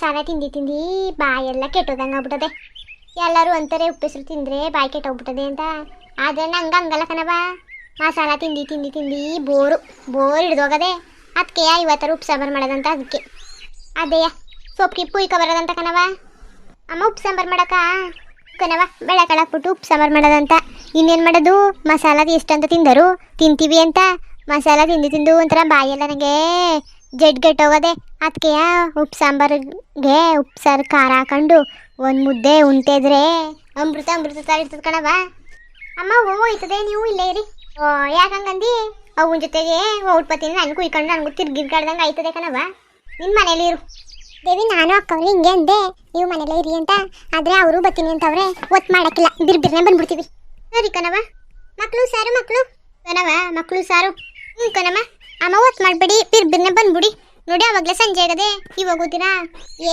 ಮಸಾಲ ತಿಂದು ತಿಂದು ಬಾಯೆಲ್ಲ ಕೆಟ್ಟೋದಂಗೆ ಆಗ್ಬಿಟ್ಟದೆ. ಎಲ್ಲರೂ ಅಂತಾರೆ ಉಪ್ಪೆಸರು ತಿಂದರೆ ಬಾಯಿ ಕೆಟ್ಟೋಗ್ಬಿಟ್ಟದೆ ಅಂತ. ಆದರೆ ನಂಗೆ ಹಂಗಲ್ಲ ಕಣವ ಮಸಾಲ ತಿಂದು ತಿಂದು ತಿಂದು ಬೋರು, ಬೋರ್ ಹಿಡ್ದೋಗದೆ ಅದಕ್ಕೆ ಇವತ್ತರ ಉಪ್ಪು ಸಾಂಬಾರು ಮಾಡೋದಂತ ಅದಕ್ಕೆ ಅದೇಯ ಸೊಪ್ಪು ಕಿಪ್ಪು ಇಕ್ಕ ಬರೋದಂತ ಕಣವ ಅಮ್ಮ ಉಪ್ಪು ಸಾಂಬಾರು ಮಾಡಕ್ಕ? ಕಣವ ಬೆಳೆ ಕಳಕ್ಬಿಟ್ಟು ಉಪ್ಪು ಸಾಂಬಾರು ಮಾಡೋದಂತ. ಇನ್ನೇನು ಮಾಡೋದು? ಮಸಾಲದ ಎಷ್ಟಂತ ತಿಂದರು, ತಿಂತೀವಿ ಅಂತ. ಮಸಾಲ ತಿಂದು ತಿಂದು ಒಂಥರ ಬಾಯೆಲ್ಲ ನನಗೆ ಜಡ್ಗೆಟ್ಟೋಗದೆ ಅದಕ್ಕೆ ಉಪ್ಪು ಸಾಂಬಾರಿಗೆ ಉಪ್ಪು ಸಾರು ಖಾರ ಹಾಕೊಂಡು ಒಂದು ಮುದ್ದೆ ಉಂಟೆದ್ರೆ ಅಮೃತ ಅಮೃತ ಸಾರು ಇರ್ತದೆ ಕಣವ ಅಮ್ಮ ಹೂವು ಹೋಯ್ತದೆ ನೀವು ಇಲ್ಲೇ ಇರಿ. ಓ ಯಾಕಂಗಂದು ಅವನ ಜೊತೆಗೆ ಔಟ್ಪತ್ತಿನ ನನಗೂ ಕುಯ್ಕೊಂಡು ನನಗೂ ತಿರ್ಗಿರ್ಗಾಡ್ದಂಗೆ ಆಯ್ತದೆ ಕಣವ ನಿಮ್ಮ ಮನೇಲಿ ಇರು. ದೇವಿ ನಾನು ಅಕ್ಕವ್ರು ಹಿಂಗೆ ಅಂದೆ. ನೀವು ಮನೇಲೇ ಇರಿ ಅಂತ. ಆದರೆ ಅವರು ಬರ್ತೀನಿ ಅಂತವ್ರೆ ಒತ್ತು ಮಾಡಕ್ಕಿಲ್ಲ. ಬಿರ್ಬಿರ್ನೆ ಬಂದ್ಬಿಡ್ತೀವಿ. ಸರಿ ಕಣವ ಮಕ್ಕಳು ಸಾರು ಮಕ್ಕಳು ಕಣವ ಮಕ್ಕಳು ಸಾರು. ಹ್ಞೂ ಕಣಮ್ಮ. ಅಮ್ಮ ಮಾಡ್ಬೇಡಿ ಮಾಡಬೇಡಿ ಬಿರ್ಬಿರ್ನೆ ಬಂದ್ಬಿಡಿ. ನೋಡಿ ಅವಾಗಲೇ ಸಂಜೆ ಆಗದೆ ಇವಾಗ ಓದಿರಾ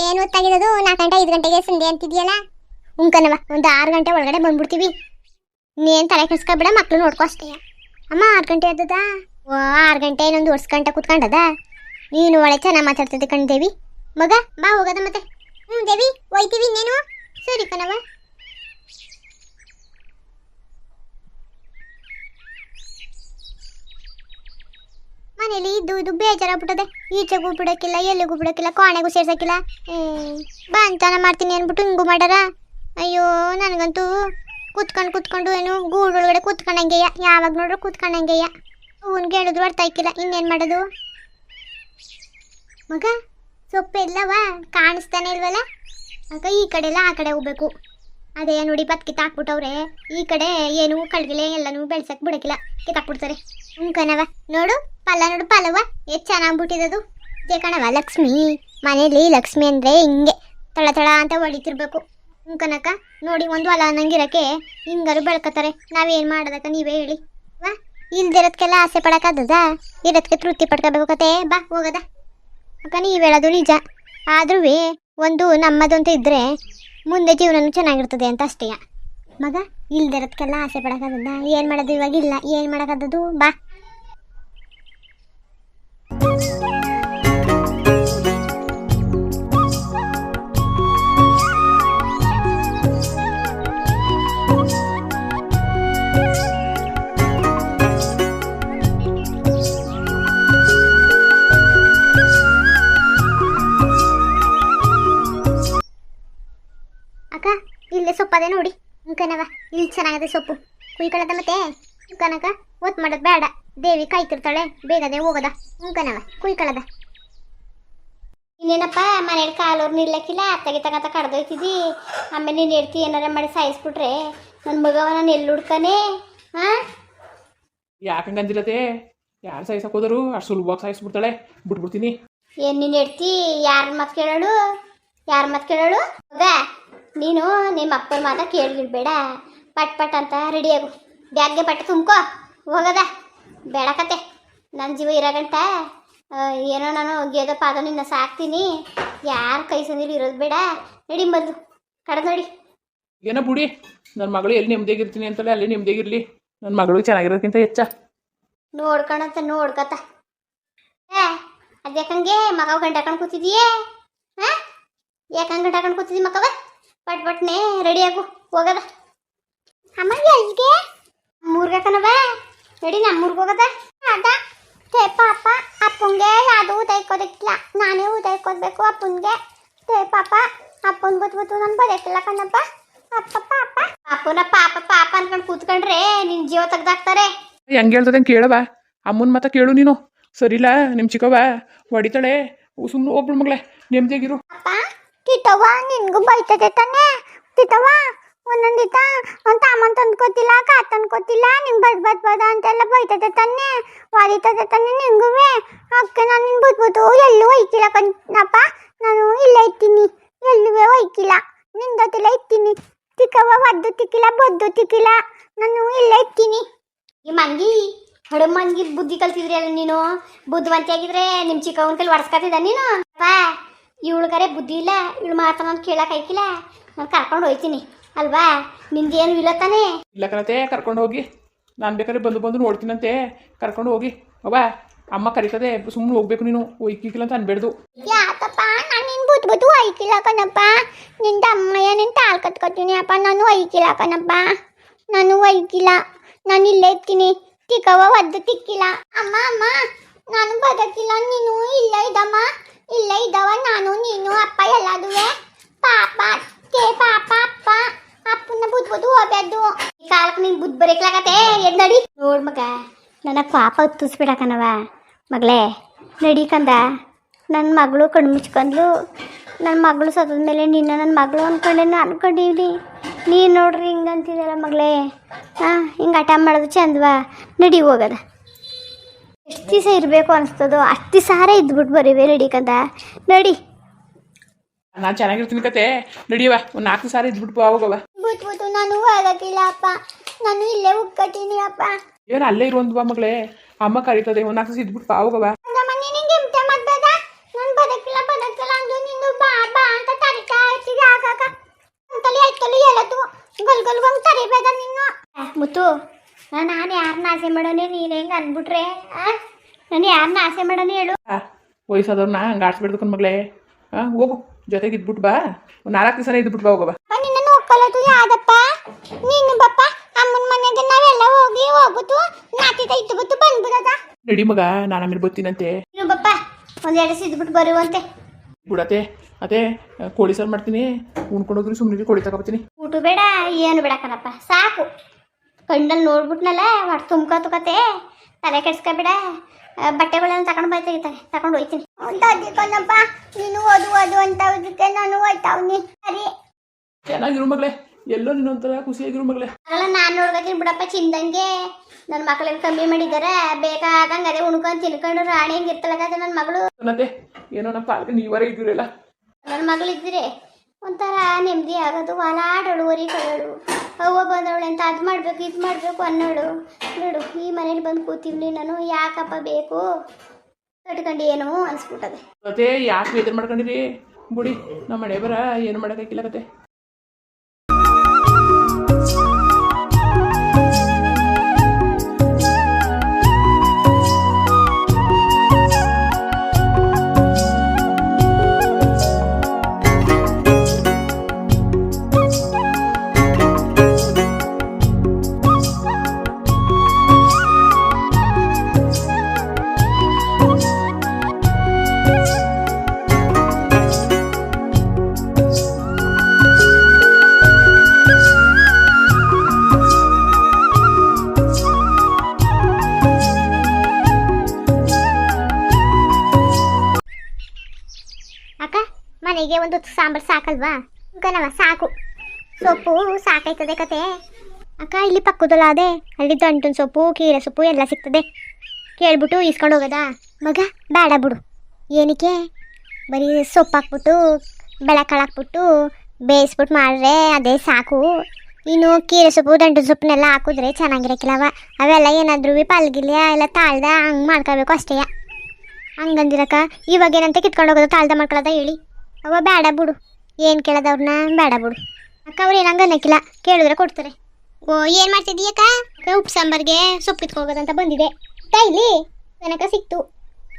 ಏನು ಹೊತ್ತಾಗಿರೋದು ನಾಲ್ಕು ಗಂಟೆ, ಐದು ಗಂಟೆಗೆ ಸಂಜೆ ಅಂತಿದ್ಯಲ್ಲ? ಉಂಕನವ ಒಂದು ಆರು ಗಂಟೆ ಒಳಗಡೆ ಬಂದ್ಬಿಡ್ತೀವಿ. ನೀನು ತಲೆ ಕೆಡ್ಸ್ಕೊಬೇಡ, ಮಕ್ಳು ನೋಡ್ಕೋ ಅಷ್ಟೇ. ಅಮ್ಮ, ಆರು ಗಂಟೆ ಆದದ? ಓ, ಆರು ಗಂಟೆ ಇನ್ನೊಂದು ವರ್ಷ ಗಂಟೆ ಕೂತ್ಕೊಂಡದ? ನೀನು ಒಳ್ಳೆ ಚೆನ್ನಾಗಿ ಮಾತಾಡ್ತದೆ ಕಣ್ ದೇವಿ. ಮಗ, ಬಾ ಹೋಗದ ಮತ್ತೆ. ಹ್ಞೂ ದೇವಿ, ಹೋಯ್ತೀವಿ ಇನ್ನೇನು? ಸರಿ ಕಣವ ಮನೇಲಿ ಇದ್ದು ಇದು ಬೇಜಾರಾಗ್ಬಿಟ್ಟದೆ. ಈಚೆಗೂ ಬಿಡಕ್ಕಿಲ್ಲ ಎಲ್ಲಿಗೂ ಬಿಡಕ್ಕಿಲ್ಲ ಕೋಣೆಗೂ ಸೇರ್ಸಕ್ಕಿಲ್ಲ. ಬಾ ಅಂತಾನ ಮಾಡ್ತೀನಿ ಅಂದ್ಬಿಟ್ಟು ಹಿಂಗೂ ಮಾಡಾರ ಅಯ್ಯೋ, ನನಗಂತೂ ಕುತ್ಕೊಂಡು ಕೂತ್ಕೊಂಡು ಏನು ಗೂಡೊಳಗಡೆ ಕೂತ್ಕೊಂಡಂಗೆಯ ಯಾವಾಗ ನೋಡ್ರು ಕೂತ್ಕೊಂಡಂಗೆಯ ಹೂವನ್ ಹೇಳಿದ್ರು ಅರ್ಥ ಆಯ್ಕಿಲ್ಲ, ಇನ್ನೇನು ಮಾಡೋದು? ಮಗ, ಸೊಪ್ಪು ಎಲ್ಲವ ಕಾಣಿಸ್ತಾನೆ ಇಲ್ವಲ್ಲ? ಆಗ ಈ ಕಡೆ ಎಲ್ಲ ಆ ಕಡೆ ಹೋಗ್ಬೇಕು ಅದೇ ನೋಡಿ ಬತ್ ಕಿತ್ತಾಕ್ಬಿಟ್ಟವ್ರೆ ಈ ಕಡೆ ಏನು ಕಳ್ಗಿಲೆ ಎಲ್ಲನೂ ಬೆಳ್ಸಕ್ ಬಿಡಕ್ಕಿಲ್ಲ. ಕಿತ್ತಾಕ್ಬಿಡ್ತಾರೆ. ಹ್ಞೂ ಕಣವ ನೋಡು, ಪಲ್ಲ ನೋಡು ಪಲ್ಲವ ಎಷ್ಟು ಚೆನ್ನಾಗ್ಬಿಟ್ಟಿರೋದು ಇದೇ ಕಣವ ಲಕ್ಷ್ಮಿ. ಮನೇಲಿ ಲಕ್ಷ್ಮಿ ಅಂದರೆ ಹಿಂಗೆ ತಳ ತಳ ಅಂತ ಹೊಡಿತಿರ್ಬೇಕು. ಹ್ಞೂ ಕನಕ ನೋಡಿ, ಒಂದು ಹೊಲ ಅನ್ನಂಗಿರಕ್ಕೆ ಹಿಂಗಾರು ಬೆಳ್ಕೊತಾರೆ. ನಾವೇನು ಮಾಡೋದಕ್ಕ ನೀವೇ ಹೇಳಿ. ವಾ ಇಲ್ದಿರೋದಕ್ಕೆಲ್ಲ ಆಸೆ ಪಡೋಕ್ಕಾಗದ ಇರೋದಕ್ಕೆ ತೃಪ್ತಿ ಪಡ್ಕೋಬೇಕು ಕತೆ. ಬಾ, ಹೋಗದ. ಅಕ್ಕ, ನೀವು ಹೇಳೋದು ನಿಜ. ಆದ್ರೂ ಒಂದು ನಮ್ಮದು ಅಂತ ಇದ್ದರೆ ಮುಂದೆ ಜೀವನನೂ ಚೆನ್ನಾಗಿರ್ತದೆ ಅಂತ ಅಷ್ಟೇ ಮಗ ಇಲ್ದಿರೋದಕ್ಕೆಲ್ಲ ಆಸೆ ಪಡೋಕ್ಕಾಗದ ಏನು ಮಾಡೋದು ಇವಾಗ? ಇಲ್ಲ, ಏನು ಮಾಡೋಕ್ಕಾಗದು ಬಾ. ಅಕ್ಕ ಇಲ್ಲೇ ಸೊಪ್ಪದೆ ನೋಡಿ. ಕನವ ಇಲ್ಲಿ ಚೆನ್ನಾಗಿದೆ ಸೊಪ್ಪು. ಕುಯ್ಕೊಳ್ಳೋದ ಮತ್ತೆ? ಕನಕ ಒತ್ತು ಮಾಡೋದು ಬೇಡ. ದೇವಿ ಕಾಯ್ತಿರ್ತಾಳೆ ಬೇಗದೆ ಹೋಗದ. ಉಂಕನವ ಕುಯ್ಕಳದ ಇನ್ನೇನಪ್ಪ ಮನೇಲಿ ಕಾಲೋರು ನಿಲ್ಲಕ್ಕಿಲ್ಲ ಅತ್ತಗೆ ತಗತ ಕಡ್ದೋಯ್ತಿದ್ದಿ. ಆಮೇಲೆ ನೀನು ಹೇಳ್ತಿ ಏನಾರ ಮಾಡಿ ಸಾಯಿಸ್ಬಿಟ್ರೆ ನನ್ನ ಮಗವನ ನಾನು ಎಲ್ಲಿ ಹುಡ್ಕನೆ? ಹಾಂ ಯಾಕಂಗಂದಿರತ್ತೆ ಯಾರು ಸಾಯಿಸಕ್ಕೆ ಹೋದರು? ಅಷ್ಟು ಸುಲಭವಾಗಿ ಸಾಯಿಸ್ಬಿಡ್ತಾಳೆ. ಬಿಟ್ಬಿಡ್ತೀನಿ. ಏನು ನೀನು ಹೇಳ್ತಿ? ಯಾರ ಮಾತು ಕೇಳೋಳು? ಯಾರ ಮಾತು ಕೇಳೋಳು? ಮಗ ನೀನು ನಿಮ್ಮ ಅಪ್ಪನ ಮಾತ ಕೇಳಿಬಿಡ್ಬೇಡ ಪಟ್ ಪಟ್ ಅಂತ ರೆಡಿ ಆಗು. ಬ್ಯಾಗ್ಗೆ ಪಟ್ ತುಂಬ್ಕೋ ಹೋಗದ. ಬೇಡ ಕತೆ ನನ್ನ ಜೀವ ಇರೋಗಂಟ ಏನೋ ನಾನು ಗೇದ ಪಾದ ನಿನ್ನ ಸಾಕ್ತೀನಿ. ಯಾರು ಕೈ ಸಂದಿಲಿ ಇರೋದು ಬೇಡ. ನಡಿ ಮೊದಲು ಕಡೆ ನೋಡಿ. ಏನೋ ಬಿಡಿ ನನ್ನ ಮಗಳು ಎಲ್ಲಿ ನೆಮ್ಮದಿಯಾಗಿರ್ತೀನಿ ಅಂತಲೇ ಅಲ್ಲಿ ನೆಮ್ಮದಿಯಾಗಿರ್ಲಿ ನನ್ನ ಮಗಳು ಚೆನ್ನಾಗಿರೋದಕ್ಕಿಂತ ಹೆಚ್ಚ. ನೋಡ್ಕೊಳಂತ ನೋಡ್ಕತ. ಏ ಅದ್ಯಾಕಂಗೆ ಮಗ ಗಂಟಾಕೊಂಡು ಕೂತಿದೀಯೇ? ಹಾ ಯಾಕಂಗೆ ಗಂಟಾಕೊಂಡು ಕೂತಿದ್ದಿ ಮಕ್ಕವ ಪಟ್ ಪಟ್ನೆ ರೆಡಿ ಆಗು ಹೋಗದ. ಅಮ್ಮ ಎಲ್ಲಿಗೆ ಮೂರ್ಗೆ ಕಣವ ನಡಿ ನಮ್ಮೂರ್ಗೆ ಹೋಗದ ಅದ ತೇ ಪಾಪ ಅಪ್ಪಂಗೆ ಯಾವುದು ಉದಯ್ಕೋದಕ್ಕಿಲ್ಲ ನಾನೇ ಉದಯ್ಕೋದ್ಬೇಕು ಅಪ್ಪನಿಗೆ ತೇ ಪಾಪ ಅಪ್ಪನ ಗೊತ್ತು ನಾನು ಬರೋಕ್ಕಿಲ್ಲ ಕಣಪ್ಪ ಅಪ್ಪ ಪಾಪ ಅಪ್ಪನ ಪಾಪ ಪಾಪ ಅನ್ಕೊಂಡು ಕೂತ್ಕೊಂಡ್ರೆ ನಿನ್ ಜೀವ ತೆಗ್ದಾಕ್ತಾರೆ ಹೆಂಗೆ ಹೇಳ್ತದೆ ಕೇಳವ ಅಮ್ಮನ್ ಮಾತ ಕೇಳು ನೀನು ಸರಿಲ್ಲ ನಿಮ್ಮ ಚಿಕ್ಕವ ಹೊಡಿತಾಳೆ ಸುಮ್ಮನೆ ಒಬ್ಳು ಮಗಳೇ ನೆಮ್ಮದಿಯಾಗಿರು ಅಪ್ಪ ಕಿಟ್ಟವ್ವ ನಿನ್ಗೂ ಬೈತದೆ ತಾನೆ ಕಿಟ್ಟವ್ವ ಒಂದೊಂದಿತ ಒಂದು ತಾಮನ್ ತಂದ್ಕೋತಿಲ್ಲ ಅಕ್ಕ ತಂದ್ಕೋತಿಲ್ಲ ನಿನ್ ಬದ್ ಬದ್ ಬದ ಅಂತೆಲ್ಲ ಬೈತದೆ ತಾನೆ ವಾದಿತದೆ ತಾನೆ ನಿಂಗೂ ಅಕ್ಕ, ನಾನು ನಿನ್ ಬದ್ಬುದು ಎಲ್ಲೂ ಒಯ್ಕಿಲ್ಲ ಕಣಪ್ಪ ನಾನು ಇಲ್ಲೇ ಇರ್ತೀನಿ ಎಲ್ಲೂ ಒಯ್ಕಿಲ್ಲ. ನಿನ್ ಜೊತೆಲೇ ಇರ್ತೀನಿ ತಿಕ್ಕವ ಒದ್ದು ತಿಕ್ಕಿಲ್ಲ, ಬದ್ದು ತಿಕ್ಕಿಲ್ಲ. ನಾನು ಇಲ್ಲೇ ಇರ್ತೀನಿ ಈ ಮಂಗಿ, ಹೊಡ ಮಂಗಿ, ಬುದ್ಧಿ ಕಲ್ತಿದ್ರಿ ಅಲ್ಲ ನೀನು? ಬುದ್ಧಿವಂತಿ ಆಗಿದ್ರೆ ನಿಮ್ಮ ಚಿಕ್ಕವನ ಕೈಲಿ ನೀನು? ಅಪ್ಪ ಕರೆ ಬುದ್ಧಿ ಇಲ್ಲ, ಇವಳು ಮಾತ್ರ ನಾನು ಕೇಳಕ್ಕೆ ಐಕಿಲ್ಲ ನಾನು ಕರ್ಕೊಂಡು ಹೋಯ್ತೀನಿ. ಅಲ್ವಾ? ನಿಂದೇನು ಇಲ್ಲ ತಾನೇ? ಇಲ್ಲ ಕಣತೆ ಕರ್ಕೊಂಡು ಹೋಗಿ. ನಾನು ಬೇಕಾದ್ರೆ ಬಂದು ಬಂದು ನೋಡ್ತೀನಂತೆ. ಕರ್ಕೊಂಡು ಹೋಗಿ. ಅವ್ವ ಅಮ್ಮ ಕರೀತದೆ ಸುಮ್ಮನೆ ಹೋಗ್ಬೇಕು ನೀನು. ಒಯ್ಕಿಕ್ಕಿಲ್ಲ ಅಂತ ಅನ್ಬೇಡ್ದು. ಯಾಕಪ್ಪ ನಾನು ನಿನ್ ಬುದ್ಧಿ ಬುದ್ದು ಐಕಿಲ್ಲ ಕಣಪ್ಪ. ನಿಂದ ಅಮ್ಮಯ್ಯ ನಿನ್ ತಾಳ್ ಕತ್ಕೊತೀನಿ ಅಪ್ಪ. ನಾನು ಐಕಿಲ್ಲ ಕಣಪ್ಪ. ನಾನು ಒಯ್ಕಿಲ್ಲ. ನಾನು ಇಲ್ಲೇ ಇರ್ತೀನಿ. ತಿಕ್ಕವ ಒದ್ದು ತಿಕ್ಕಿಲ್ಲ. ಅಮ್ಮ ಅಮ್ಮ ನಾನು ಬದಕಿಲ್ಲ. ನೀನು ಇಲ್ಲ ಇದಮ್ಮ ಇಲ್ಲ ಇದ್ದವ ನಾನು ನೀನು ಅಪ್ಪ ಎಲ್ಲಾದುವೆ. ಪಾಪ ಕೇ ಪಾಪ ಅಪ್ಪ. ಅಪ್ಪನ ಬುದ್ ಬುದ್ದು ಈ ಕಾಲಕ್ಕೆ ನಿನ್ ಬುದ್ ಬರೀಕ್ಲಾಗತ್ತೆ ಎದ್ ನಡಿ. ನೋಡ್ ಮಗ, ನನ್ನ ಪಾಪ ಹತ್ತಿಸ್ಬಿಡಕನವ. ಮಗಳೇ, ನಡಿ ಕಂದ. ನನ್ನ ಮಗಳು ಕಣ್ಣು ಮುಚ್ಕೊಂಡ್ಲು. ನನ್ನ ಮಗಳು ಸತ್ತದ ಮೇಲೆ ನಿನ್ನ ನನ್ನ ಮಗಳು ಅನ್ಕೊಂಡೆ ನಾನು ಅನ್ಕೊಂಡಿವ್ನಿ. ನೀನು ನೋಡ್ರಿ ಹಿಂಗೆ ಅಂತಿದ್ದಲ್ಲ ಮಗಳೇ. ಹಾಂ, ಹಿಂಗೆ ಹಠ ಮಾಡೋದು ಚಂದವಾ. ನಡಿ ಹೋಗದ. ಎಷ್ಟು ದಿವಸ ಇರಬೇಕು ಅನಿಸ್ತದೋ, ಅಷ್ಟು ದಿವಸ ಇದ್ಬಿಟ್ಟು ಬರೀವೆ ನಡಿ ಕಂದ. ನಡಿ. ನಾನು ಚೆನ್ನಾಗಿರ್ತೀನಿ ಕತೆ. ನಡಿಯವ ಒಂದು ನಾಲ್ಕು ಸಾರಿ ಇದ್ಬಿಟ್ಟು ಹೋಗವ ನಾನು ಹೊರಗಿಲ್ಲ ಅಪ್ಪ. ನಾನು ಇಲ್ಲೇ ಉಕ್ಕತೀನಿ ಅಪ್ಪ. ಏನು ಅಲ್ಲೇ ಇರುವಂತ ಮಗಳೇ. ಅಮ್ಮ ಕರೀತದೆ ಒಂದು ನಾಲ್ಕು ದಿವಸ ಇದ್ಬಿಟ್ಟು ಹೋಗವ ನಮ್ಮ ನಿನಗೆ ಎಂತ ಮಾಡ್ಬೇಡ ನಾನು ಬದಕಿಲ್ಲ ಬದಕಿಲ್ಲ ಅಂದು ನೀನು ಬಾ ಬಾ ಅಂತ ತರಿತಾ ಇರ್ತೀವಿ ಆಗಾಗ ಅಂತಲಿ ಆಯ್ತಲಿ ಹೇಳತ್ತು ಗಲ್ ಗಲ್ ಗಂಗ್ ತರಿಬೇಡ ನೀನು. ಮುತ್ತು ನಾನು ಯಾರನ್ನ ಆಸೆ ಮಾಡೋನೆ ನೀನು ಹೆಂಗೆ ಅನ್ಬಿಟ್ರೆ ನಾನು ಯಾರನ್ನ ಆಸೆ ಮಾಡೋನೆ ಹೇಳು. ವಯಸ್ಸಾದವ್ರನ್ನ ಹಂಗೆ ಆಡ್ಸ್ಬಿಡ್ದು ಮಗಳೇ. ಹಾಂ ಹೋಗು ಜೊತೆಗೆ ಇದ್ಬಿಟ್ಟು ಬಾ. ಒಂದು ನಾಲ್ಕು ದಿವಸ ಇದ್ಬಿಟ್ಟು ಬಾ ಹೋಗವ ನಿನ್ನ ಯಾದಪ್ಪ? ಯಾವ್ದಪ್ಪ ನೀನು ಬಪ್ಪ ಅಮ್ಮನ ಮನೆಗೆ ನಾವೆಲ್ಲ ಹೋಗಿ ಹೋಗುದು ನಾಟಿದ ಗೊತ್ತು ಬಂದ್ಬಿಡದ? ನಡಿ ಮಗ ನಾನು ಆಮೇಲೆ ಬರ್ತೀನಂತೆ. ನೀನು ಬಪ್ಪ ಒಂದೆರಡು ಸಿದ್ಬಿಟ್ಟು ಬರುವಂತೆ. ಬಿಡತ್ತೆ ಅದೇ ಕೋಳಿ ಸಾರು ಮಾಡ್ತೀನಿ. ಉಣ್ಕೊಂಡೋಗ್ರಿ ಸುಮ್ಮನೆ ಕೋಳಿ ತಗೋತೀನಿ ಊಟ ಬೇಡ ಏನು ಬೇಡ ಕಣಪ್ಪ ಸಾಕು. ಕಣ್ಣಲ್ಲಿ ನೋಡ್ಬಿಟ್ನಲ್ಲ ಒಟ್ಟು ತುಂಬ್ಕೊ ತುಕತೆ ತಲೆ ಕೆಡ್ಸ್ಕೊಬೇಡ ಬಟ್ಟೆಗಳನ್ನು ಬಟ್ಟೆಗಳನ್ನ ತಗೊಂಡು ಬೈ ತೆಗಿತಾನೆ ತಗೊಂಡು ಹೋಯ್ತೀನಿ ನೀನು ಓದು ಓದು ಅಂತ ಅದಕ್ಕೆ ನಾನು ಹೋಯ್ತಾವ್ನಿ ಸರಿ. ಚೆನ್ನಾಗಿರು ಮಗಳೇ. ಎಲ್ಲೋ ನೀನೊಂಥರ ಖುಷಿಯಾಗಿರು ಮಗಳೇ. ಅಲ್ಲ ನಾನು ನೋಡ್ಬೇಕಿನ್ ಬಿಡಪ್ಪ ಚಿಂದಂಗೆ. ನನ್ನ ಮಕ್ಕಳನ್ನ ಕಮ್ಮಿ ಮಾಡಿದ್ದಾರೆ ಬೇಕಾದಂಗೆ ಅದೇ ಉಣ್ಕೊಂಡು ತಿನ್ಕೊಂಡು ರಾಣಿ ಹೆಂಗೆ ಇರ್ತಲಾಗತ್ತೆ ನನ್ನ ಮಗಳು. ಅನ್ನತ್ತೆ ಏನೋ ನಮ್ಮ ಪಾಲ್ಗೆ ನೀವರೇ ಇದ್ದೀರಲ್ಲ. ನನ್ನ ಮಗಳು ಇದ್ದೀರಿ ಒಂಥರ ನೆಮ್ಮದಿ ಆಗೋದು ಒಲಾಡೋಳು ಒರಿ ಕಳೋಳು ಅವ್ವ ಬಂದವಳು ಅಂತ ಅದು ಮಾಡಬೇಕು ಇದು ಮಾಡಬೇಕು ಅನ್ನೋಳು. ನೋಡು ಈ ಮನೇಲಿ ಬಂದು ಕೂತಿವ್ಲಿ ನಾನು ಯಾಕಪ್ಪ ಬೇಕು? ಕಟ್ಕೊಂಡು ಏನು ಅನ್ಸ್ಬಿಟ್ಟದೆ. ಮತ್ತೆ ಯಾಕೆ ಬೇಜಾರು ಮಾಡ್ಕೊಂಡಿರಿ? ಬುಡಿ ನಮ್ಮ ಮನೆ ಬರ ಏನು ಮಾಡೋಕ್ಕಾಗಿಲ್ಲ ಕತೆ ಸಾಂಬಾರು ಸಾಕಲ್ವಾ? ಗನವ, ಸಾಕು. ಸೊಪ್ಪು ಸಾಕಾಯ್ತದೆ ಕತೆ. ಅಕ್ಕ, ಇಲ್ಲಿ ಪಕ್ಕದಲ್ಲ ಅದೇ. ಅಲ್ಲಿ ದಂಟಿನ ಸೊಪ್ಪು, ಕೀರೆ ಸೊಪ್ಪು ಎಲ್ಲ ಸಿಗ್ತದೆ. ಕೇಳ್ಬಿಟ್ಟು ಇಸ್ಕೊಂಡು ಹೋಗೋದಾ? ಮಗ, ಬೇಡ ಬಿಡು. ಏನಕ್ಕೆ? ಬರೀ ಸೊಪ್ಪು ಹಾಕ್ಬಿಟ್ಟು, ಬೆಳಕಾಳು ಹಾಕ್ಬಿಟ್ಟು ಬೇಯಿಸ್ಬಿಟ್ಟು ಮಾಡ್ರೆ ಅದೇ ಸಾಕು. ಇನ್ನು ಕೀರೆ ಸೊಪ್ಪು ದಂಟಿನ ಸೊಪ್ಪನ್ನೆಲ್ಲ ಹಾಕಿದ್ರೆ ಚೆನ್ನಾಗಿರಕ್ಕಿಲ್ಲವ ಅವೆಲ್ಲ ಏನಾದರೂ ಏನಾದ್ರೂ ಪಲ್ಗಿಲ್ಯ ಎಲ್ಲ ತಾಳ್ದ ಹಂಗೆ ಮಾಡ್ಕೋಬೇಕು ಅಷ್ಟೇ. ಹಂಗಂದಿರಕ್ಕ, ಇವಾಗ ಏನಂತ ಕಿತ್ಕೊಂಡು ಹೋಗೋದು ತಾಳ್ದ ಮಾಡ್ಕೊಳ್ಳೋದ ಹೇಳಿ. ಅವ ಬೇಡ ಬಿಡು. ಏನು ಕೇಳೋದವ್ರನ್ನ ಬೇಡ ಬಿಡು. ಅಕ್ಕ ಅವ್ರು ಏನಂಗ ಅನ್ನಕ್ಕಿಲ್ಲ ಕೇಳಿದ್ರೆ ಕೊಡ್ತಾರೆ. ಓ, ಏನು ಮಾಡ್ತಿದ್ದೀಯಕ್ಕ ಅಕ್ಕ? ಉಪ್ಪು ಸಾಂಬಾರ್ಗೆ ಸೊಪ್ಪು ಕಿತ್ಕೋಗೋದಂತ ಬಂದಿದೆ. ಇಲ್ಲಿ ತನಕ ಸಿಕ್ತು.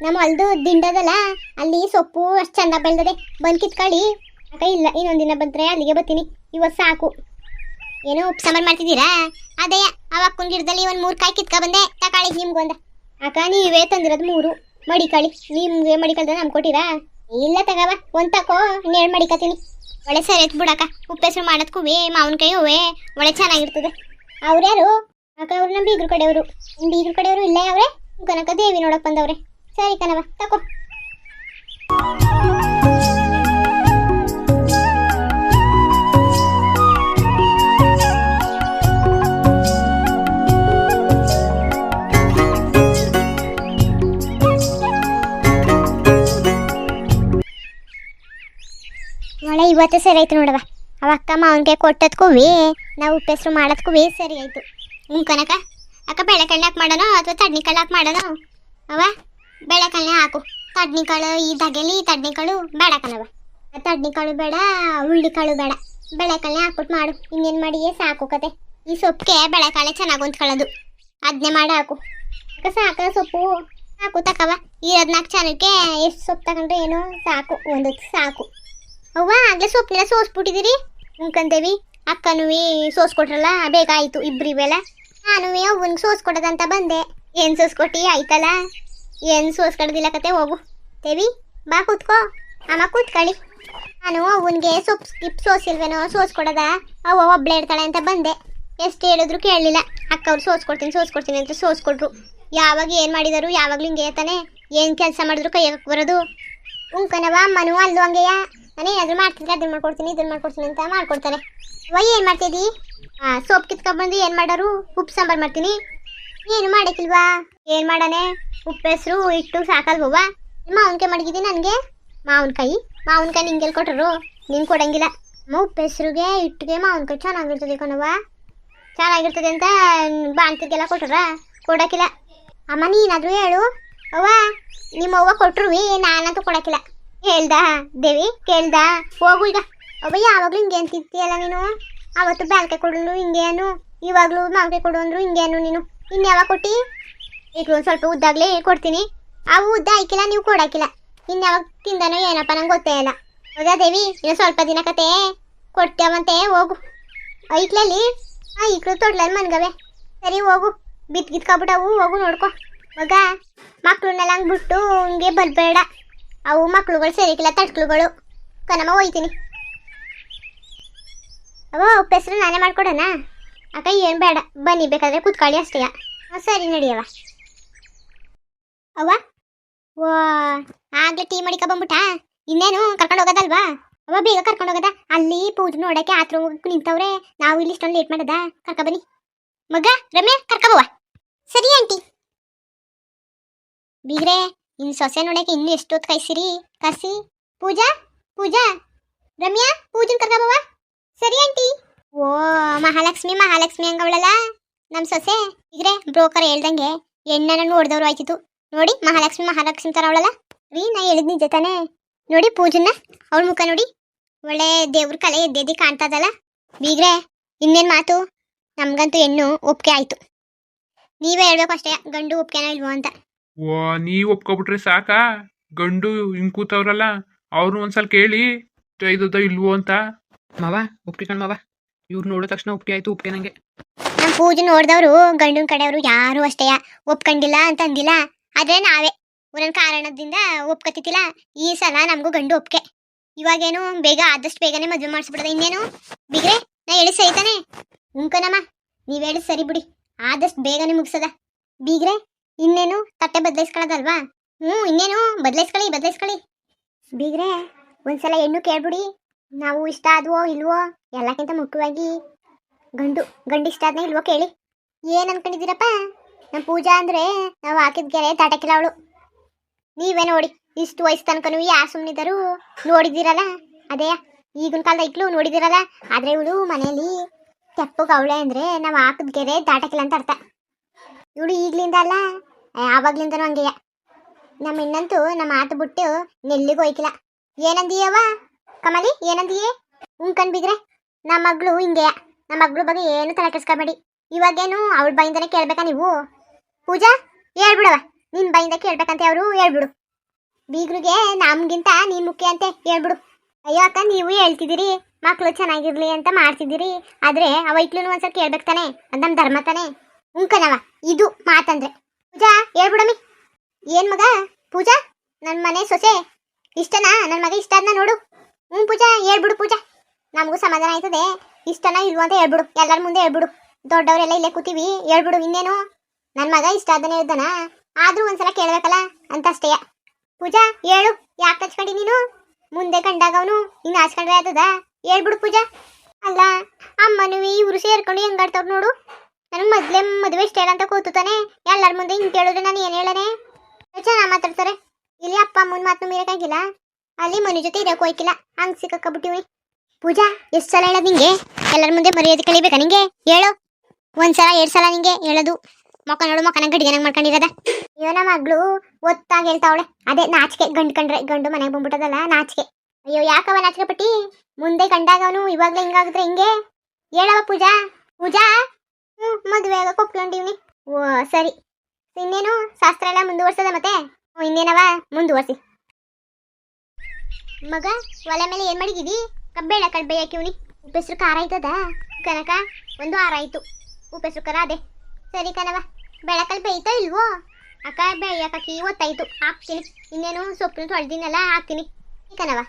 ನಮ್ಮ ಹೊಲ್ದು ದಿಂಡದಲ್ಲ, ಅಲ್ಲಿ ಸೊಪ್ಪು ಅಷ್ಟು ಚಂದ ಬೆಳೆದದೆ. ಬಂದು ಕಿತ್ಕೊಳ್ಳಿ. ಅಕ್ಕ, ಇಲ್ಲ, ಇನ್ನೊಂದು ದಿನ ಬಂದರೆ ಅಲ್ಲಿಗೆ ಬರ್ತೀನಿ. ಇವತ್ತು ಸಾಕು. ಏನೋ ಉಪ್ಪು ಸಾಂಬಾರು ಮಾಡ್ತಿದ್ದೀರಾ? ಅದೇ, ಅವ ಅಕ್ಕನ ಗಿಡದಲ್ಲಿ ಒಂದು ಮೂರು ಕಾಯಿ ಕಿತ್ಕೊ ಬಂದೆ. ತಕಾಳಿ ನಿಮ್ಗೊಂದ. ಅಕ್ಕ, ನೀವೇ ತಂದಿರೋದು ಮೂರು. ಮಡಿಕಾಳಿ. ನಿಮ್ಗೆ ಮಡಿಕಾಳ್ದ ನಮ್ಗೆ ಕೊಟ್ಟಿರಾ? ಇಲ್ಲ ತಗವ, ಒಂದ್ ತಕೋ ನೇಳ್ ಮಡಿಕತೀನಿ ಒಳ್ಳೆ ಸರಿ ಎತ್ ಬಿಡಕ್ಕ ಉಪ್ಪೆಸರು ಮಾವನ ಕೈ ಹೂವೆ, ಒಳ್ಳೆ ಚೆನ್ನಾಗಿರ್ತದೆ. ಅವ್ರ್ಯಾರು ಅಕ್ಕ ಅವ್ರು ನಮ್ಮ ಬೀಗ್ರ ಕಡೆಯವರು. ನಮ್ಮ ಬೀಗ್ರ ಕಡೆಯವರು ಇಲ್ಲೇ ಅವ್ರೆ ಕನಕ ದೇವಿ ನೋಡಕ್ ಬಂದವ್ರೆ. ಸರಿ ಕನವ ತಕೋ. ಇವತ್ತೇ ಸರಿ ಆಯ್ತು ನೋಡವ ಅವ ಅಕ್ಕ ಕೊಟ್ಟದ್ಕೂ ನಾವು ಉಪ್ಪೆಸರು ಮಾಡೋದ್ಕೂ ಸರಿ ಆಯ್ತು. ಹ್ಞೂ ಕನಕ? ಅಕ್ಕ ಬೆಳೆ ಹಾಕಿ ಮಾಡೋಣ ಅಥವಾ ತಡ್ನಿಕಾಳು ಹಾಕಿ ಮಾಡೋಣ ಅವ ಬೆಳೆಕಳ್ಳಿ ಹಾಕು. ತಡ್ನಿಕಾಳು ಈ ದಗೆಲಿ ತಡ್ನಿಕಾಳು ಬೇಡ ಕಣವ ತಡ್ನಿಕಾಳು ಬೇಡ, ಉಳ್ಳಿಕಾಳು ಬೇಡ. ಬೆಳೆಕಳ್ಳಿ ಹಾಕ್ಬಿಟ್ಟು ಮಾಡು. ಇನ್ನೇನು ಮಾಡಿ ಸಾಕು ಕತೆ. ಈ ಸೊಪ್ಪಿಗೆ ಬೆಳೆಕಾಳೆ ಚೆನ್ನಾಗಿ ಹೊಂದ್ಕೊಳ್ಳೋದು. ಅದನ್ನೇ ಮಾಡಿ, ಹಾಕು. ಅಕ್ಕ ಸಾಕ ಸೊಪ್ಪು. ಹಾಕು ತಕವ ಈ ಹದಿನಾಲ್ಕು ಜನಕ್ಕೆ ಎಷ್ಟು ಸೊಪ್ಪು ತಗೊಂಡ್ರೆ ಏನೋ ಸಾಕು. ಒಂದು ಸಾಕು. ಅವ್ವ, ಆಗ್ಲೇ ಸೊಪ್ಪನೆಲ್ಲ ಸೋಸ್ಬಿಟ್ಟಿದ್ದೀರಿ ಉಂಕಂತೇವಿ ಅಕ್ಕನುವಿ ಸೋಸ್ಕೊಟ್ರಲ್ಲ ಬೇಗ ಆಯ್ತು ಇಬ್ರಿವೆಲ್ಲ ನಾನು ಅವ್ವನ್ಗೆ ಸೋಸ್ಕೊಡೋದಂತ ಬಂದೆ. ಏನ್ ಸೋಸ್ಕೊಟ್ಟಿ, ಆಯ್ತಲ್ಲ? ಏನ್ ಸೋಸ್ಕೊಡೋದಿಲ್ಲ ಕತೆ, ಹೋಗು. ದೇವಿ ಬಾ ಕೂತ್ಕೋ. ಅಮ್ಮ ಕೂತ್ಕೊಳ್ಳಿ ನಾನು ಅವನಿಗೆ ಸೊಪ್ಪು ಸ್ಕಿಪ್ ಸೋಸಿಲ್ವೇನೋ, ಸೋಸ್ಕೊಡದ? ಅವ್ವ ಒಬ್ಳೆ ಇಡ್ತಾಳೆ ಅಂತ ಬಂದೆ. ಎಷ್ಟು ಹೇಳಿದ್ರು ಕೇಳಲಿಲ್ಲ. ಅಕ್ಕ ಅವ್ರು ಸೋಸ್ಕೊಡ್ತೀನಿ ಸೋಸ್ಕೊಡ್ತೀನಿ ಅಂತ ಸೋಸ್ಕೊಟ್ರು. ಯಾವಾಗ ಏನು ಮಾಡಿದರು, ಯಾವಾಗಲೂ ಹಿಂಗೆ ತಾನೆ. ಏನು ಕೆಲಸ ಮಾಡಿದ್ರು ಕೈ ಹಾಕಕ್ ಬರೋದು ಉಂಕನವ ಅಮ್ಮನೂ ಅಲ್ಲೂ ಹಂಗೆಯ? ನಾನು ಏನಾದರೂ ಮಾಡ್ತಿದ್ರೆ ಅದನ್ನ ಮಾಡ್ಕೊಡ್ತೀನಿ ಇದನ್ನ ಮಾಡ್ಕೊಡ್ತೀನಿ ಅಂತ ಮಾಡ್ಕೊಡ್ತಾರೆ. ವೈ ಏನು ಮಾಡ್ತಿದ್ದಿ ಹಾಂ ಸೋಪ್ ಕಿತ್ಕೊಂಡ್ಬಂದು ಏನು ಮಾಡೋರು? ಉಪ್ಪು ಸಾಂಬಾರು ಮಾಡ್ತೀನಿ. ಏನು ಮಾಡಕ್ಕಿಲ್ವಾ? ಏನು ಮಾಡಾನೆ ಉಪ್ಪು, ಹೆಸರು ಇಟ್ಟು ಸಾಕಲ್ವವ್ವ ಮಾವಿನಕಾಯಿ ಮಡಗಿದ್ದೀನಿ ನನಗೆ? ಮಾವಿನಕಾಯಿ? ಮಾವಿನಕಾಯಿ ನಿಂಗೆ ಕೊಟ್ಟರು ನಿಂಗೆ ಕೊಡಂಗಿಲ್ಲ. ಅಮ್ಮ, ಉಪ್ಪು, ಹೆಸ್ರಿಗೆ ಇಟ್ಟಿಗೆ ಮಾವಿನಕಾಯಿ ಚೆನ್ನಾಗಿರ್ತದೆ ಕಣವ್ವ. ಚೆನ್ನಾಗಿರ್ತದೆ ಅಂತ ಬಾಣ್ತಿಗೆಲ್ಲ ಕೊಟ್ಟರ ಕೊಡೋಕ್ಕಿಲ್ಲ. ಅಮ್ಮ, ನೀನಾದರೂ ಹೇಳು. ಅವ್ವ ನಿಮ್ಮವ್ವ ಕೊಟ್ಟರು ನಾನಂತೂ ಕೊಡಕ್ಕಿಲ್ಲ. ಹೇಳ್ದ ದೇವಿ, ಕೇಳ್ದ? ಹೋಗು ಈಗ ಒಬ್ಬ ಯಾವಾಗ್ಲೂ ಹಿಂಗೆ ಅಂತಿರ್ತೀಯಲ್ಲ ನೀನು? ಅವತ್ತು ಬ್ಯಾಲ್ಕಾಯಿ ಕೊಡಲು ಹಿಂಗೆ ಅನು ಇವಾಗಲೂ ಮಾವಿನಕಾಯಿ ಕೊಡು ಅಂದ್ರು ಹಿಂಗೆ ಅನು ನೀನು ಇನ್ಯಾವಾಗ ಕೊಟ್ಟಿ? ಈಗ ಒಂದು ಸ್ವಲ್ಪ ಉದ್ದಾಗ್ಲೇ ಕೊಡ್ತೀನಿ. ಅವು ಉದ್ದ ಆಯ್ಕಿಲ್ಲ ನೀವು ಕೊಡಾಕಿಲ್ಲ. ಇನ್ಯಾವಾಗ ತಿಂದನೋ ಏನಪ್ಪ ನಂಗೆ ಗೊತ್ತೇ ಇಲ್ಲ. ಹೌದಾ ದೇವಿ, ಇನ್ನು ಸ್ವಲ್ಪ ದಿನ ಕತೆ. ಕೊಡ್ತೇವಂತೆ, ಹೋಗು. ಐಕ್ಲಲ್ಲಿ ಆ ಈಕ್ಳು ತೊಡ್ಲಲ್ಲಿ ಮನ್ಗವೆ. ಸರಿ, ಹೋಗು. ಬಿತ್ ಗಿತ್ಕೊಬಿಟ್ಟವು ಹೋಗು ನೋಡ್ಕೊ. ಮಗ ಮಕ್ಳನ್ನೆಲ್ಲ ಹಂಗೆ ಬಿಟ್ಟು ಹಿಂಗೆ ಬಲ್ಬೇಡ ಅವು ಮಕ್ಳುಗಳು ಸೇರಿಕಿಲ್ಲ, ತಟ್ಕಳುಗಳು. ಕನಮ್ಮ ಹೋಯ್ತೀನಿ ಅವ ಹೆಸರು ನಾನೇ ಮಾಡ್ಕೊಡೋಣ ಅಕ್ಕ, ಏನು ಬೇಡ. ಬನ್ನಿ, ಬೇಕಾದ್ರೆ ಕೂತ್ಕೊಳ್ಳಿ ಅಷ್ಟೇ. ಸರಿ ನಡಿಯವ ಅವ್ವ? ಓ, ಆಗ್ಲೇ ಟೀ ಮಾಡಿಕ ಬಂದ್ಬಿಟ್ಟ? ಇನ್ನೇನು ಕರ್ಕೊಂಡು ಹೋಗೋದಲ್ವಾ? ಅವ ಬೇಗ ಕರ್ಕೊಂಡು ಹೋಗದ. ಅಲ್ಲಿ ಪೂಜೆ ನೋಡಕ್ಕೆ ಆತ್ರ ನಿಂತವ್ರೆ. ನಾವು ಇಲ್ಲಿ ಇಷ್ಟೊಂದು ಲೇಟ್ ಮಾಡದ? ಕರ್ಕ ಬನ್ನಿ. ಮಗ, ರಮ್ಯಾ ಕರ್ಕಬವ್ವ ಸರಿ, ಆಂಟಿ. ಬೀಗ್ರೆ ಇನ್ ಸೊಸೆ ನೋಡಕ್ಕೆ ಇನ್ನೂ ಎಷ್ಟೊತ್ತು ಕಾಯ್ಸಿರಿ? ಕಸಿ ಪೂಜಾ ಪೂಜಾ. ರಮ್ಯಾ, ಪೂಜನ್ ಕರ್ಕಬವ್ವ ಸರಿ ಆಂಟಿ. ಓ, ಮಹಾಲಕ್ಷ್ಮಿ ಮಹಾಲಕ್ಷ್ಮಿ ಹಂಗವಳಲ್ಲ ನಮ್ಮ ಸೊಸೆ. ಇದ್ರೆ ಬ್ರೋಕರ್ ಹೇಳ್ದಂಗೆ ಎಣ್ಣನ ನೋಡ್ದವ್ರು ಆಯ್ತಿತ್ತು. ನೋಡಿ, ಮಹಾಲಕ್ಷ್ಮಿ ಮಹಾಲಕ್ಷ್ಮಿ ತರ ಅವಳಲ್ಲ? ರೀ, ನಾ ಹೇಳಿದ್ ನಿಜ ತಾನೇ. ನೋಡಿ ಪೂಜನ್ನ ಅವಳ ಮುಖ ನೋಡಿ. ಒಳ್ಳೆ ದೇವ್ರ ಕಲೆ ಎದ್ದೆದ್ದಿ ಕಾಣ್ತದಲ್ಲ? ಬೀಗ್ರೆ, ಇನ್ನೇನು ಮಾತು? ನಮಗಂತೂ ಹೆಣ್ಣು ಒಪ್ಪಿಗೆ ಆಯಿತು. ನೀವೇ ಹೇಳ್ಬೇಕು ಅಷ್ಟೇ ಗಂಡು ಒಪ್ಪಿಗೆನ ಇಲ್ವೋ ಅಂತ. ಓ ನೀವು ಒಪ್ಕೊಬಿಟ್ರೆ ಸಾಕಾ? ಗಂಡು ಹಿಂಗ್ ಕೂತವ್ರಲ್ಲ ಅವ್ರು ಒಂದ್ಸಲ ಕೇಳಿ ಇದ್ದ ಇಲ್ವೋ ಅಂತ. ಮಾವ ಉಪ್ಪಿಗೆ ಕಣ್ ಮಾವ. ಇವ್ರು ನೋಡಿದ ತಕ್ಷಣ ಒಪ್ಪಿಗೆ ಆಯ್ತು ಒಪ್ಪಿಗೆ ನಂಗೆ. ನಮ್ಮ ಪೂಜೆ ನೋಡಿದವರು ಗಂಡನ ಕಡೆಯವರು ಯಾರು ಅಷ್ಟೇ. ಒಪ್ಕೊಂಡಿಲ್ಲ ಅಂತ ಅಂದಿಲ್ಲ ಆದ್ರೆ ನಾವೇ. ಒಂದೊಂದು ಕಾರಣದಿಂದ ಒಪ್ಕೊತಿತ್ತಿಲ್ಲ ಈ ಸಲ ನಮಗೂ ಗಂಡು ಒಪ್ಕೆ ಇವಾಗೇನು ಬೇಗ ಆದಷ್ಟು ಬೇಗನೆ ಮದುವೆ ಮಾಡಿಸ್ಬಿಡದ ಇನ್ನೇನು? ಬಿಗ್ರೆ ನಾ ಹೇಳಿ ಸೈತಾನೆ. ಉಂಕನಮ್ಮ ನೀವ್ ಹೇಳಿ ಸರಿ ಬಿಡಿ. ಆದಷ್ಟು ಬೇಗನೆ ಮುಗಿಸದ. ಬೀಗ್ರೆ ಇನ್ನೇನು ತಟ್ಟೆ ಬದಲಾಯಿಸ್ಕೊಳ್ಳೋದಲ್ವಾ ಹ್ಞೂ, ಇನ್ನೇನು ಬದಲಾಯಿಸ್ಕೊಳ್ಳಿ ಬದಲಾಯಿಸ್ಕೊಳ್ಳಿ. ಬೀಗ್ರೆ, ಒಂದ್ಸಲ ಹೆಣ್ಣು ಕೇಳ್ಬಿಡಿ. ನಾವು ಇಷ್ಟ ಆದ್ವೋ ಇಲ್ವೋ ಎಲ್ಲಕ್ಕಿಂತ ಮುಖ್ಯವಾಗಿ ಗಂಡು ಗಂಡು ಇಷ್ಟ ಆದ್ನ ಇಲ್ವೋ ಕೇಳಿ. ಏನ್ ಅನ್ಕೊಂಡಿದ್ದೀರಪ್ಪ? ನಮ್ಮ ಪೂಜಾ ಅಂದ್ರೆ ನಾವು ಹಾಕಿದ ಗೆರೆ ತಾಟಕ್ಕಿಲ್ಲ ಅವಳು. ನೀವೇ ನೋಡಿ, ಇಷ್ಟು ವಯಸ್ಸು ತನಕನೂ ಯಾರು ಸುಮ್ಮನಿದ್ದರು ನೋಡಿದ್ದೀರಲ್ಲ? ಅದೇ, ಈಗಿನ ಕಾಲದ ಇಟ್ಲು ನೋಡಿದಿರಲ್ಲ ಆದ್ರೆ ಇವಳು ಮನೆಯಲ್ಲಿ ತೆಪ್ಪಗೆ ಅವಳೆ ಅಂದ್ರೆ ನಾವು ಹಾಕಿದ ಗೆರೆ ದಾಟಕ್ಕಿಲ್ಲ ಅಂತ ಅರ್ಥ. ಇವಳು ಈಗ್ಲಿಂದ ಅಲ್ಲ ಆವಾಗ್ಲಿಂದನೂ ಹಂಗೆಯ ನಮ್ಮ ಇನ್ನಂತೂ ನಮ್ಮ ಮಾತು ಬಿಟ್ಟು ನೆಲ್ಲಿಗೂ ಹೋಯ್ಕಿಲ್ಲ. ಏನಂದೀಯವ್ವ? ಕಮಲಿ, ಏನಂದೀಯೇ? ಉಂಕನ್ ಬಿದ್ರೆ ನಮ್ಮ ಮಗಳು ಹಿಂಗೆಯ ನಮ್ಮ ಮಗಳ ಬಗ್ಗೆ ಏನು ತಲೆ ಕೆಡ್ಸ್ಕೊಬೇಡಿ. ಇವಾಗೇನು ಅವಳ ಬಾಯಿಂದನೇ ಕೇಳ್ಬೇಕಾ ನೀವು? ಪೂಜಾ ಹೇಳ್ಬಿಡವ ನಿನ್ ಬಾಯಿಂದ ಕೇಳ್ಬೇಕಂತೆ ಅವರು, ಹೇಳ್ಬಿಡು. ಬೀಗ್ರಿಗೆ ನಮ್ಗಿಂತ ನೀನ್ ಮುಖ್ಯ ಅಂತೆ, ಹೇಳ್ಬಿಡು. ಅಯ್ಯೋ ಅಕ್ಕ, ನೀವು ಹೇಳ್ತಿದ್ದೀರಿ. ಮಕ್ಳು ಚೆನ್ನಾಗಿರ್ಲಿ ಅಂತ ಮಾಡ್ತಿದ್ದೀರಿ. ಆದ್ರೆ ಅವ ಇಟ್ಲು ಒಂದ್ಸಲ ಕೇಳ್ಬೇಕು ತಾನೆ. ಅದ್ ನಮ್ ಧರ್ಮ ತಾನೆ. ಉಂಕನವ ಇದು ಮಾತಂದ್ರೆ. ಪೂಜಾ ಹೇಳ್ಬಿಡಮಿ ಏನ್ ಮಗ? ಪೂಜಾ, ನನ್ ಮನೆ ಸೊಸೆ. ಇಷ್ಟನಾ? ನನ್ ಮಗ ಇಷ್ಟ ಅದ್ನ ನೋಡು. ಹ್ಞೂ ಪೂಜಾ, ಹೇಳ್ಬಿಡು ಪೂಜಾ. ನಮಗೂ ಸಮಾಧಾನ ಆಯ್ತದೆ. ಇಷ್ಟನ ಇಲ್ವೋ ಅಂತ ಹೇಳ್ಬಿಡು. ಎಲ್ಲರ ಮುಂದೆ ಹೇಳ್ಬಿಡು. ದೊಡ್ಡವರೆಲ್ಲ ಇಲ್ಲೇ ಕೂತೀವಿ. ಹೇಳ್ಬಿಡು ಇನ್ನೇನು. ನನ್ನ ಮಗ ಇಷ್ಟ ಆದನೆ ಇದ್ದಾನ ಆದ್ರೂ ಒಂದ್ಸಲ ಕೇಳ್ಬೇಕಲ್ಲ? ಅಂತ ಅಷ್ಟೇಯ ಪೂಜಾ, ಹೇಳು. ಯಾಕೆ ಹಚ್ಕೊಂಡಿ ನೀನು? ಮುಂದೆ ಕಂಡಾಗ ಅವನು ಇನ್ನು ಹಚ್ಕೊಂಡ್ರೆ ಆಯ್ತದ ಹೇಳ್ಬಿಡು ಪೂಜಾ. ಅಲ್ಲ, ಅಮ್ಮನೂ ಇವ್ರು ಸೇರ್ಕೊಂಡು ಹೆಂಗಾಡ್ತವ್ರು ನೋಡು. ನನಗೆ ಮೊದ್ಲೇ ಮದುವೆ ಸ್ಟೈಲ್ ಅಂತ ಕೂತಾನೆ ಎಲ್ಲರ ಮುಂದೆ ಹಿಂಗೆ ಕೇಳಿದ್ರೆ ನಾನು ಏನು ಹೇಳನೆ ಚೆನ್ನಾಗಿ ಮಾತಾಡ್ತಾರೆ. ಇಲ್ಲಿ ಅಪ್ಪ ಅಮ್ಮನ ಮಾತನ್ನು ಮೀರಕ್ಕಾಗಿಲ್ಲ. ಅಲ್ಲಿ ಮನೆ ಜೊತೆ ಇರೋಕೆ ಹೋಯ್ಕಿಲ್ಲ. ಹಂಗೆ ಸಿಕ್ಕಾಕಬಿಟ್ಟಿವಿ ಪೂಜಾ, ಎಷ್ಟು ಸಲ ಹೇಳೋದು ನಿಂಗೆ? ಎಲ್ಲರ ಮುಂದೆ ಮರ್ಯಾದೆ ಕಲಿಬೇಕಾ ನಿಂಗೆ? ಹೇಳು. ಒಂದ್ಸಲ ಎರಡು ಸಲ ನಿಂಗೆ ಹೇಳೋದು. ಮಕ್ಕ ನೋಡು ಮಕ್ಕನ ಗಡಿಗೆನಂಗ್ ಮಾಡ್ಕೊಂಡಿರದ. ಅಯ್ಯೋ ನಮ್ಮ ಮಗಳು ಒತ್ತಾಗಿ ಹೇಳ್ತಾವಳೆ. ಅದೇ ನಾಚಿಕೆ. ಗಂಡು ಕಂಡ್ರೆ ಗಂಡು ಮನೆಗೆ ಬಂದ್ಬಿಟ್ಟದಲ್ಲ, ನಾಚಿಕೆ. ಅಯ್ಯೋ, ಯಾಕವ ನಾಚಿಕೆ ಪಟ್ಟಿ? ಮುಂದೆ ಕಂಡಾಗ ಅವನು ಇವಾಗಲೇ ಹಿಂಗಾಗಿದ್ರೆ ಹಿಂಗೆ? ಹೇಳವ ಪೂಜಾ. ಪೂಜಾ ಮದುವೆ ಆಗ ಒಪ್ಕೊಂಡಿವ್ನಿ. ಓ, ಸರಿ. ಇನ್ನೇನು? ಶಾಸ್ತ್ರ ಎಲ್ಲ ಮುಂದುವರ್ಸದ ಮತ್ತೆ? ಇನ್ನೇನವ? ಮುಂದುವರ್ಸಿ. ಮಗ, ಒಲೆ ಮೇಲೆ ಏನು ಮಾಡಿದೀವಿ ಕಬ್ಬೇಳ ಹಾಕಿವ್ನಿ. ಉಪ್ಪೆಸ್ರು ಖಾರ ಆಯ್ತದ ಕನಕ, ಒಂದು ಆರ ಆಯ್ತು. ಉಪ್ಪೆಸ್ರು ಖಾರ ಅದೇ. ಸರಿ ಕಣವ. ಬೆಳಕಲ್ಲಿ ಬೇಯ್ತಾ ಇಲ್ವೋ? ಅಕ್ಕ ಬೇಯಕ್ಕಿ ಒತ್ತಾಯ್ತು. ಹಾಕ್ತೀನಿ. ಇನ್ನೇನು ಸೊಪ್ಪಿನ ತೊಳೆದಿನಲ್ಲ, ಹಾಕ್ತೀನಿ. ಕಣವ.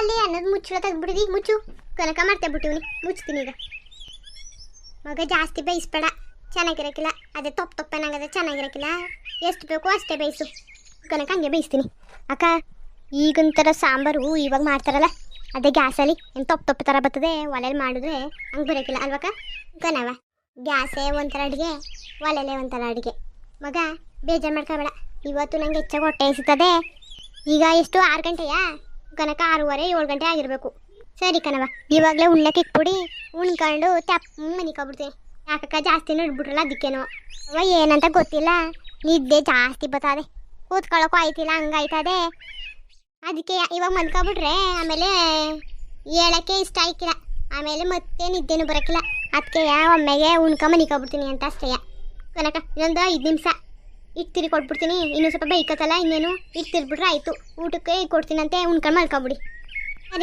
ಅಲ್ಲಿ ಅನ್ನದ ಮುಚ್ಚಳ ತೆಗ್ದ್ಬಿಡಿದಿ ಮುಚ್ಚು. ಕನಕ ಮಾಡ್ತೇ ಬಿಟ್ಟಿವ್ನಿ ಮುಚ್ತೀನಿ ಈಗ. ಮಗ ಜಾಸ್ತಿ ಬೇಯಿಸ್ಬೇಡ ಚೆನ್ನಾಗಿರಕ್ಕಿಲ್ಲ ಅದೇ ತೊಪ್ಪ ತೊಪ್ಪನಾಗದೆ ಚೆನ್ನಾಗಿರಕ್ಕಿಲ್ಲ ಎಷ್ಟು ಬೇಕೋ ಅಷ್ಟೇ ಬೇಯಿಸು. ಕನಕ ಹಂಗೆ ಬೇಯಿಸ್ತೀನಿ. ಅಕ್ಕ ಈಗೊಂಥರ ಸಾಂಬಾರು ಇವಾಗ ಮಾಡ್ತಾರಲ್ಲ, ಅದೇ ಗ್ಯಾಸಲ್ಲಿ ಏನು ತೊಪ್ಪ ತೊಪ್ಪ ಥರ ಬರ್ತದೆ ಒಲೆಯಲ್ಲಿ ಮಾಡಿದ್ರೆ ಹಂಗೆ ಬರೋಕ್ಕಿಲ್ಲ ಅಲ್ವಕ್ಕ ಕನವ, ಗ್ಯಾಸೇ ಒಂಥರ ಅಡುಗೆ, ಒಲೆಲೇ ಒಂಥರ ಅಡುಗೆ. ಮಗ, ಬೇಜಾರು ಮಾಡ್ಕೊಬೇಡ. ಇವತ್ತು ನಂಗೆ ಹೆಚ್ಚಾಗಿ ಹೊಟ್ಟೆ ಎಸಿತದೆ. ಈಗ ಎಷ್ಟು, ಆರು ಗಂಟೆಯಾ? ಕನಕ ಆರೂವರೆ, ಏಳು ಗಂಟೆ ಆಗಿರಬೇಕು. ಸರಿ ಕಣವ ಇವಾಗಲೇ ಉಣ್ಣಕ್ಕೆ ಇಟ್ಬಿಡಿ ಉಣ್ಕೊಂಡು ತಪ್ಪ ಮನಿಕೊಬಿಡ್ತೀನಿ ಯಾಕಕ್ಕ ಜಾಸ್ತಿ ನಡ್ಬಿಟ್ರಲ್ಲ ಅದಕ್ಕೇನೋ. ಅವ ಏನಂತ ಗೊತ್ತಿಲ್ಲ. ನಿದ್ದೆ ಜಾಸ್ತಿ ಬತ್ತದೆ ಕೂತ್ಕೊಳ್ಳೋಕ್ಕೂ ಆಯ್ತಿಲ್ಲ, ಹಂಗಾಯ್ತದೆ. ಅದಕ್ಕೆ ಇವಾಗ ಮಲ್ಕೊಬಿಟ್ರೆ, ಆಮೇಲೆ ಹೇಳಕ್ಕೆ ಇಷ್ಟ ಆಯ್ಕಿಲ್ಲ. ಆಮೇಲೆ ಮತ್ತೆ ನಿದ್ದೆನೂ ಬರೋಕ್ಕಿಲ್ಲ ಅದಕ್ಕೆ ಒಮ್ಮೆಗೆ ಉಣ್ಕ ಮನಿಕೊಬಿಡ್ತೀನಿ ಅಂತ ಅಷ್ಟೇಯ ಕನಕ ಇನ್ನೊಂದು ಐದು ನಿಮಿಷ. ಇಟ್ಟಿರಿ ಕೊಟ್ಬಿಡ್ತೀನಿ ಇನ್ನೂ ಸ್ವಲ್ಪ ಬೇಯ್ಕತ್ತಲ್ಲ ಇನ್ನೇನು? ಇಟ್ಟಿರ್ಬಿಟ್ರೆ ಆಯಿತು. ಊಟಕ್ಕೆ ಕೊಡ್ತೀನಂತೆ, ಉಣ್ಕೊಂಡು ಮಲ್ಕೊಬಿಡಿ.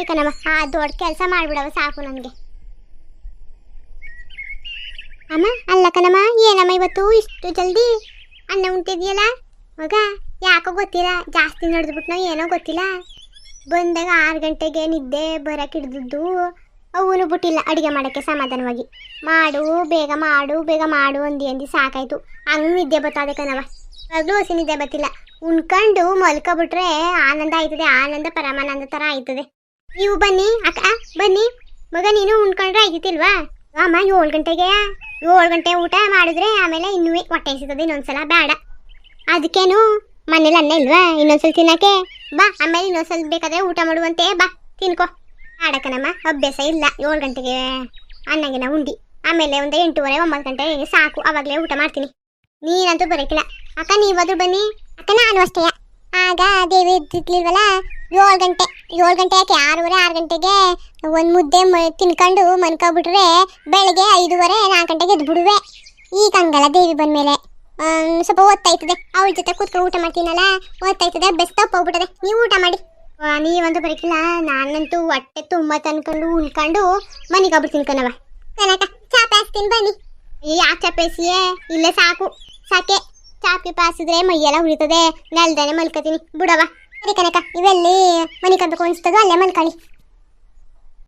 ಕಣಮ್ಮ. ಆ ದೊಡ್ಡ ಕೆಲಸ ಮಾಡಿಬಿಡವ, ಸಾಕು ನನಗೆ ಅಮ್ಮ, ಅಲ್ಲ ಕಣಮ್ಮ, ಏನಮ್ಮ ಇವತ್ತು ಇಷ್ಟು ಜಲ್ದಿ ಅನ್ನ ಉಂಟಿದೆಯಲ್ಲ ಮಗ, ಯಾಕೋ ಗೊತ್ತಿಲ್ಲ. ಜಾಸ್ತಿ ನಡೆದ್ಬಿಟ್ನೋ ಏನೋ ಗೊತ್ತಿಲ್ಲ. ಬಂದಾಗ ಆರು ಗಂಟೆಗೆ ನಿದ್ದೆ ಬರೋಕೆ ಹಿಡ್ದಿದ್ದು ಅವನು ಬಿಟ್ಟಿಲ್ಲ ಅಡುಗೆ ಮಾಡೋಕ್ಕೆ ಸಮಾಧಾನವಾಗಿ. ಮಾಡು, ಬೇಗ ಮಾಡು ಬೇಗ ಮಾಡು ಅಂದಿ ಅಂದಿ ಸಾಕಾಯಿತು. ಹಂಗೆ ನಿದ್ದೆ ಬರ್ತದೆ ಕಣವ ಇವಾಗಲೂ ಹಸಿನಿದೆ ನಿದ್ದೆ ಬರ್ತಿಲ್ಲ. ಉಣ್ಕೊಂಡು ಮಲ್ಕೊಬಿಟ್ರೆ ಆನಂದ ಆಯ್ತದೆ, ಆನಂದ, ಪರಮಾನಂದ ಥರ ಆಯ್ತದೆ. ನೀವು ಬನ್ನಿ, ಅಕ್ಕ, ಬನ್ನಿ. ಮಗ, ನೀನು ಉಣ್ಕೊಂಡ್ರೆ ಆಯ್ತಿಲ್ವಾ? ಅಮ್ಮ, ಏಳು ಗಂಟೆಗೆ, ಏಳು ಗಂಟೆ ಊಟ ಮಾಡಿದ್ರೆ ಆಮೇಲೆ ಇನ್ನೂ ಹೊಟ್ಟೆ ಸಿಗ್ತದೆ ಇನ್ನೊಂದ್ಸಲ ಬೇಡ. ಅದಕ್ಕೇನು? ಮನೇಲಿ ಅನ್ನ ಇಲ್ವಾ? ಇನ್ನೊಂದ್ಸಲ ತಿನ್ನಕ್ಕೆ? ಬಾ, ಆಮೇಲೆ ಇನ್ನೊಂದ್ಸಲ ಬೇಕಾದ್ರೆ ಊಟ ಮಾಡುವಂತೆ ಬಾ, ತಿನ್ಕೋ. ಆಡಕನಮ್ಮ ಅಭ್ಯಾಸ ಇಲ್ಲ. ಏಳು ಗಂಟೆಗೆ ಅನ್ನಗಿನ ಉಂಡಿ. ಆಮೇಲೆ ಒಂದು ಎಂಟೂವರೆ, ಒಂಬತ್ತು ಗಂಟೆಗೆ ಸಾಕು. ಅವಾಗಲೇ ಊಟ ಮಾಡ್ತೀನಿ. ನೀನಂತೂ ಬರಕಿಲ್ಲ. ಅಕ್ಕ ನೀವಾದ್ರೂ ಬನ್ನಿ. ಅಕ್ಕ, ನಾನು ಅಷ್ಟೇ. ಆಗ ದೇವಿ ಇದ್ದಿರ್ಲಿಲ್ವಲ್ಲ ಏಳು ಗಂಟೆ. ಏಳು ಗಂಟೆ ಯಾಕೆ ಆರೂವರೆ, ಆರು ಗಂಟೆಗೆ ಒಂದು ಮುದ್ದೆ ಮ, ತಿನ್ಕೊಂಡು ಮನ್ಕೊಬಿಟ್ರೆ ಬೆಳಗ್ಗೆ ಐದೂವರೆ, ನಾಲ್ಕು ಗಂಟೆಗೆ ಎದ್ಬಿಡುವೆ. ಈಗ ಹಂಗಲ್ಲ ದೇವಿ ಬಂದಮೇಲೆ. ಸ್ವಲ್ಪ ಓದ್ತಾಯ್ತದೆ ಅವಳ ಜೊತೆ ಕೂತ್ಕೊಂಡು ಊಟ ಮಾಡ್ತೀನಲ್ಲ? ಓದ್ತಾಯ್ತದೆ ಬೆಸ್ತ ಹೋಗ್ಬಿಟ್ಟದೆ ನೀವು ಊಟ ಮಾಡಿ. ನೀವಂತೂ ಬರೀಕಿಲ್ಲ. ನಾನಂತೂ ಹೊಟ್ಟೆ ತುಂಬ ತಂದ್ಕೊಂಡು ಉಳ್ಕೊಂಡು ಮನೆಗೆ ಹೋಗ್ಬಿಡ್ತೀನಿ ಕಣವ ಕನಕ ಚಾಪೆ ಹಾಕ್ತೀನಿ ಬನ್ನಿ. ಆ ಚಾಪೇಸಿಯೇ ಇಲ್ಲೇ ಸಾಕು. ಸಾಕೆ. ಚಾಪಿ ಪಾಸಿದ್ರೆ ಮೈಯೆಲ್ಲ ಉಳಿತದೆ ನೆಲ್ದೇನೆ ಮಲ್ಕೋತೀನಿ. ಬಿಡವ ಸರಿ ಕನಕ ಇವೆಲ್ಲಿ ಮನೆ ಕಂತ ಅಲ್ಲೇ ಮಲ್ಕೊಳ್ಳಿ.